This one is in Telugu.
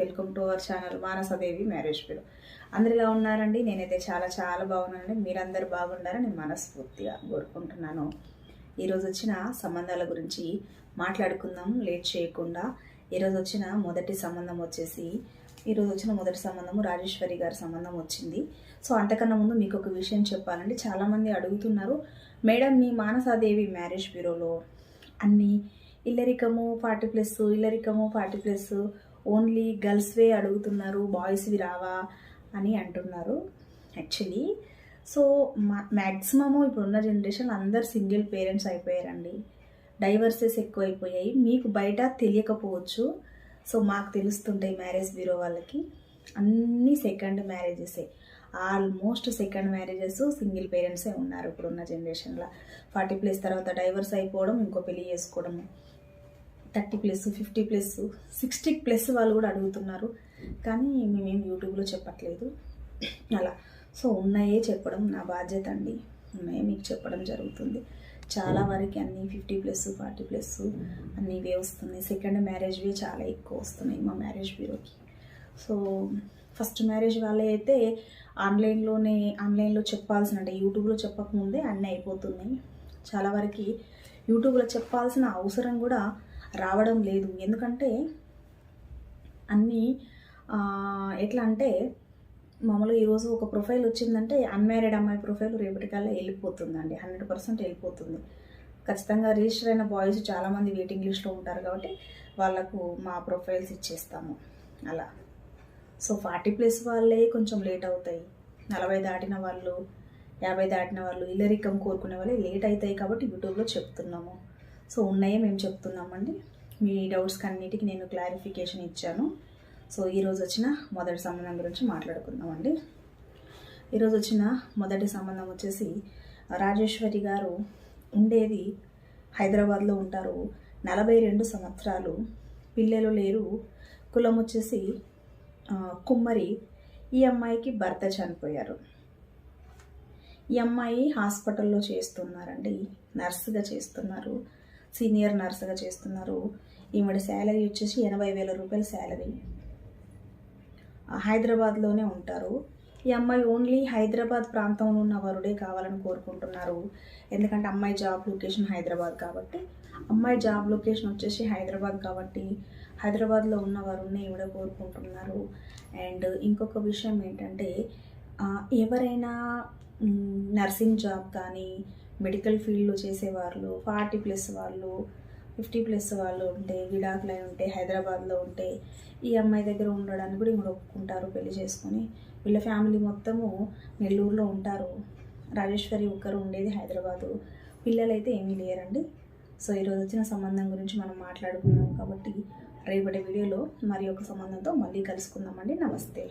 Welcome to our channel Manasadevi marriage bureau అందరు ఇలా ఉన్నారండి? నేనైతే చాలా చాలా బాగున్నానండి. మీరందరూ బాగున్నారని మనస్ఫూర్తిగా కోరుకుంటున్నాను. ఈరోజు వచ్చిన సంబంధాల గురించి మాట్లాడుకుందాం లేట్ చేయకుండా. ఈరోజు వచ్చిన మొదటి సంబంధం వచ్చేసి ఈరోజు వచ్చిన మొదటి సంబంధము రాజేశ్వరి గారి సంబంధం వచ్చింది. సో అంతకన్నా ముందు మీకు ఒక విషయం చెప్పాలండి. చాలామంది అడుగుతున్నారు మేడం మీ మానసాదేవి మ్యారేజ్ బ్యూరోలో అన్ని ఇల్లరికము ఫార్టీ ప్లస్ ఇల్లరికము ఫార్టీ ప్లస్ ఓన్లీ గర్ల్స్వే అడుగుతున్నారు బాయ్స్వి రావా అని అంటున్నారు యాక్చువల్లీ. సో మా మ్యాక్సిమము ఇప్పుడున్న జనరేషన్ అందరు సింగిల్ పేరెంట్స్ అయిపోయారండి. డైవర్సెస్ ఎక్కువైపోయాయి. మీకు బయట తెలియకపోవచ్చు. సో మాకు తెలుస్తుంటాయి మ్యారేజ్ బ్యూరో వాళ్ళకి. అన్ని సెకండ్ మ్యారేజెసే. ఆల్మోస్ట్ సెకండ్ మ్యారేజెస్ సింగిల్ పేరెంట్సే ఉన్నారు ఇప్పుడున్న జనరేషన్లో. ఫార్టీ ప్లస్ తర్వాత డైవర్స్ అయిపోవడం ఇంకో పెళ్ళి చేసుకోవడము. Thirty plus fifty plus sixty plus వాళ్ళు కూడా అడుగుతున్నారు. కానీ మేమేం యూట్యూబ్లో చెప్పట్లేదు. అలా. సో ఉన్నాయే చెప్పడం నా బాధ్యత అండి. ఉన్నాయే మీకు చెప్పడం జరుగుతుంది. చాలా వరకు అన్ని ఫిఫ్టీ ప్లస్ ఫార్టీ ప్లస్ అన్నీ ఇవే వస్తున్నాయి. సెకండ్ మ్యారేజ్వే చాలా ఎక్కువ వస్తున్నాయి మా మ్యారేజ్ బ్యూరోకి. సో ఫస్ట్ మ్యారేజ్ వాళ్ళే అయితే ఆన్లైన్లోనే ఆన్లైన్లో చెప్పాల్సిన అంటే యూట్యూబ్లో చెప్పకముందే అన్నీ అయిపోతున్నాయి. చాలా వరకు యూట్యూబ్లో చెప్పాల్సిన అవసరం కూడా రావడం లేదు. ఎందుకంటే అన్నీ ఎట్లా అంటే మామూలుగా ఈరోజు ఒక ప్రొఫైల్ వచ్చిందంటే అన్మ్యారీడ్ అమ్మాయి ప్రొఫైల్ రేపటికల్లా వెళ్ళిపోతుందండి. హండ్రెడ్ పర్సెంట్ వెళ్ళిపోతుంది. ఖచ్చితంగా రిజిస్టర్ అయిన బాయ్స్ చాలామంది వెయిటింగ్ లిస్ట్లో ఉంటారు కాబట్టి వాళ్ళకు మా ప్రొఫైల్స్ ఇచ్చేస్తాము. అలా. సో ఫార్టీ ప్లస్ వాళ్ళే కొంచెం లేట్ అవుతాయి. నలభై దాటిన వాళ్ళు యాభై దాటిన వాళ్ళు ఇల్లరికం కోరుకునే వాళ్ళే లేట్ అవుతాయి కాబట్టి యూట్యూబ్లో చెప్తున్నాము. సో ఉన్నాయే మేము చెప్తున్నామండి. మీ డౌట్స్కి అన్నిటికీ నేను క్లారిఫికేషన్ ఇచ్చాను. సో ఈరోజు వచ్చిన మొదటి సంబంధం గురించి మాట్లాడుకుందామండి. ఈరోజు వచ్చిన మొదటి సంబంధం వచ్చేసి రాజేశ్వరి గారు ఉండేది హైదరాబాద్లో ఉంటారు. నలభై రెండు సంవత్సరాలు పిల్లలు లేరు. కులం వచ్చేసి కుమ్మరి. ఈ అమ్మాయికి భర్త చనిపోయారు. ఈ అమ్మాయి హాస్పిటల్లో చేస్తున్నారండి. నర్సుగా చేస్తున్నారు. సీనియర్ నర్సుగా చేస్తున్నారు. ఈమెడ శాలరీ వచ్చేసి ఎనభై వేల రూపాయల శాలరీ. హైదరాబాద్లోనే ఉంటారు. ఈ అమ్మాయి ఓన్లీ హైదరాబాద్ ప్రాంతంలో ఉన్న వరుడే కావాలని కోరుకుంటున్నారు. ఎందుకంటే అమ్మాయి జాబ్ లొకేషన్ హైదరాబాద్ కాబట్టి. అమ్మాయి జాబ్ లొకేషన్ వచ్చేసి హైదరాబాద్ కాబట్టి హైదరాబాద్లో ఉన్న వరుణ్ణి ఈవిడ కోరుకుంటున్నారు. అండ్ ఇంకొక విషయం ఏంటంటే ఎవరైనా నర్సింగ్ జాబ్ కానీ మెడికల్ ఫీల్డ్లో చేసేవాళ్ళు ఫార్టీ ప్లస్ వాళ్ళు ఫిఫ్టీ ప్లస్ వాళ్ళు ఉంటే విడాకులై ఉంటే హైదరాబాద్లో ఉంటే ఈ అమ్మాయి దగ్గర ఉండడానికి కూడా ఇప్పుడు ఒప్పుకుంటారు పెళ్ళి చేసుకొని. వీళ్ళ ఫ్యామిలీ మొత్తము నెల్లూరులో ఉంటారు. రాజేశ్వరి ఒక్కరు ఉండేది హైదరాబాదు. పిల్లలైతే ఏమీ లేరండి. సో ఈరోజు వచ్చిన సంబంధం గురించి మనం మాట్లాడుకున్నాం కాబట్టి రేపటి వీడియోలో మరి ఒక సంబంధంతో మళ్ళీ కలుసుకుందామండి. నమస్తే.